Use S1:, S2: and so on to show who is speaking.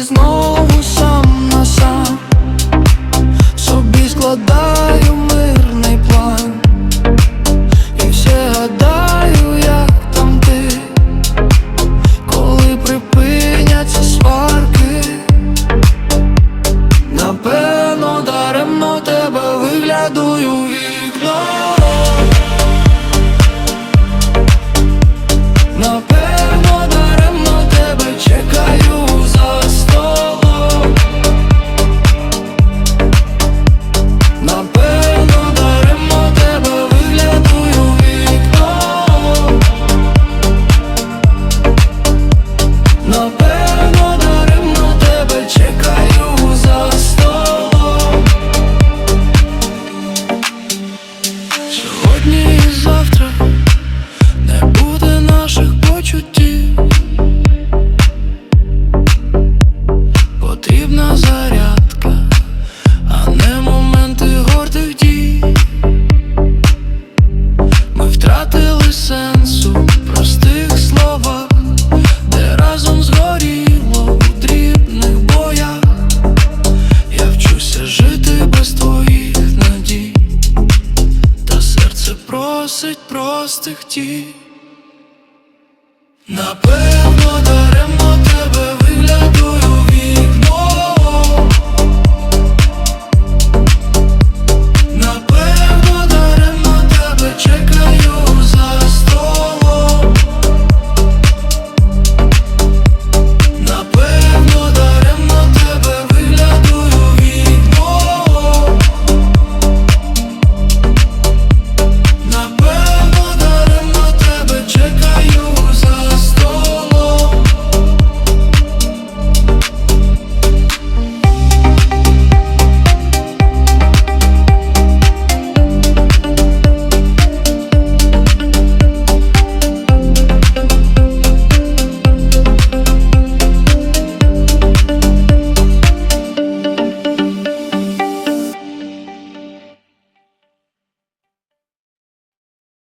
S1: знову сам на сам. Собі складаю мирний план. І все гадаю, Напевно, даремно тебе чекаю за столом. Сьогодні і завтра не буде наших почуттів. Потрібна зарядка, а не моменти гордих дій. Ми втратили сенс просить простих. Напевно, да